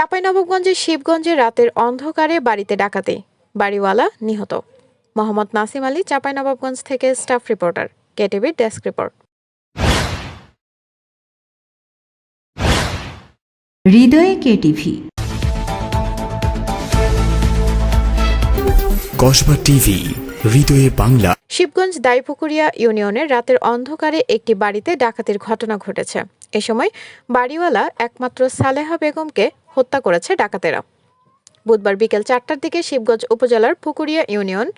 চাঁপাইনবাবগঞ্জের শিবগঞ্জে রাতের অন্ধকারে বাড়িতে ডাকাতি। বাড়িওয়ালা নিহত। মোহাম্মদ নাসিম আলী চাঁপাইনবাবগঞ্জ থেকে স্টাফ রিপোর্টার। কেটিভির ডেস্ক রিপোর্ট। হৃদয়ে কেটিভি। কসবা টিভি হৃদয়ে বাংলা। শিবগঞ্জ দাইপুকুরিয়া ইউনিয়নের রাতের অন্ধকারে একটি বাড়িতে ডাকাতির ঘটনা ঘটেছে। এ সময় বাড়িওয়ালা একমাত্র সালেহা বেগমকে হত্যা করেছে ডাকাতেরা বুধবার বিকেল চারটার দিকে শিবগঞ্জ উপজেলার পুকুরিয়া ইউনিয়ন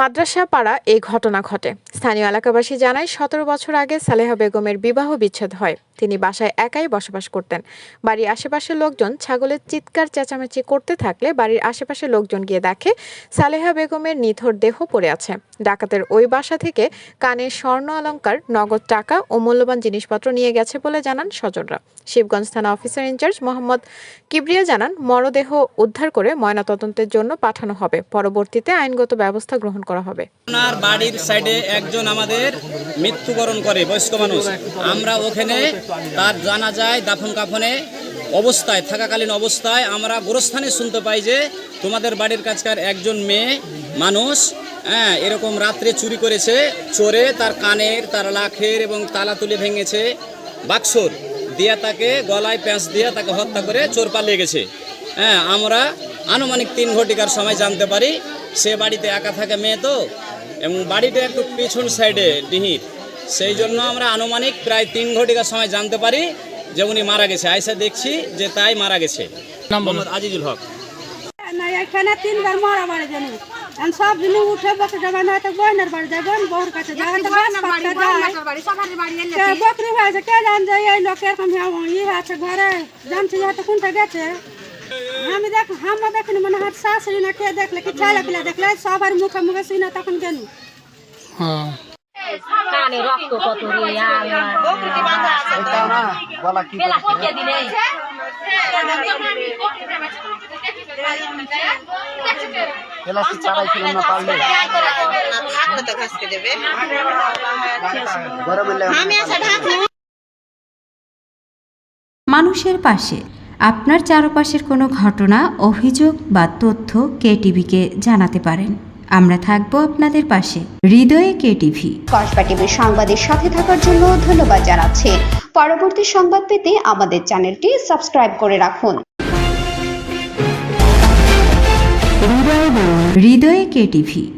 মাদ্রাসা পাড়া এই ঘটনা ঘটে। স্থানীয় এলাকাবাসী জানায়, সতেরো বছর আগে সালেহা বেগমের বিবাহ বিচ্ছেদ হয়। তিনি বাসায় একাই বসবাস করতেন। বাড়ির আশেপাশের লোকজন ছাগলের চিৎকার, চেঁচামেচি করতে থাকলে বাড়ির আশেপাশের লোকজন গিয়ে দেখে সালেহা বেগমের নিথর দেহ পড়ে আছে। ডাকাতের ওই বাসা থেকে কানের স্বর্ণ অলংকার নগদ টাকা ও মূল্যবান জিনিসপত্র নিয়ে গেছে বলে জানান স্বজনরা। শিবগঞ্জ থানা অফিসার ইনচার্জ মোহাম্মদ কিবরিয়া জানান, মরদেহ উদ্ধার করে ময়নাতদন্তের জন্য পাঠানো হবে। পরবর্তীতে আইনগত ব্যবস্থা গ্রহণ করা হবে। আপনার বাড়ির সাইডে একজন আমাদের মৃত্যুবরণ করে, বয়স্ক মানুষ। আমরা ওখানে তার জানা যায় দাফন কাফনে অবস্থায়, থাকাকালীন অবস্থায় আমরা গোরস্থানে শুনতে পাই যে তোমাদের বাড়ির কাছকার একজন মেয়ে মানুষ হ্যাঁ এরকম রাত্রে চুরি করেছে, চোরে তার কানের, তার লাখের এবং তালা তুলে ভেঙেছে, বাক্সর। দিয়া তাকে গলায় প্যাঁচ দিয়ে তাকে হত্যা করে চোর পালিয়ে গেছে। হ্যাঁ আমরা আনুমানিক তিন ঘটিকার সময় জানতে পারি সে বাড়িতে একা থাকে মেয়ে তো এবং বাড়িটা একটু পিছন সাইডে ডিহির। সেই জন্য আমরা আনুমানিক প্রায় তিন ঘটিকার সময় জানতে পারি যে উনি মারা গেছে। আইসা দেখছি যে তাই মারা গেছে। মোহাম্মদ আজিজুল হক। না এখানে তিনবার মারা বাড়ি জানি। সব জিনিস উঠে বকরি যাবে না তো বাড়ি যাবে বহুর কাছে যায়। কে বকরি হয়েছে কে জান যে এই লোক এরকম ইয়ে আছে ঘরে। জানছি হয়তো কোনটা গেছে। আমি দেখ আমরা দেখিনি মনে হয় শাশুড়ি না কে দেখলে কি ছেলে পিলে দেখলে সবার মুখে মুখে শুনে তখন গেল কানে রক্ত কত রে বেলা পকে দিলে? মানুষের পাশে আপনার চারপাশের কোনো ঘটনা অভিযোগ বা তথ্য কেটিভিকে জানাতে পারেন। আমরা থাকব আপনাদের পাশে। হৃদয়ে কেটিভি কসবা টিভির সংবাদের সাথে থাকার জন্য ধন্যবাদ জানাচ্ছি। পরবর্তী সংবাদ পেতে আমাদের চ্যানেলটি সাবস্ক্রাইব করে রাখুন। হৃদয়ে কেটিভি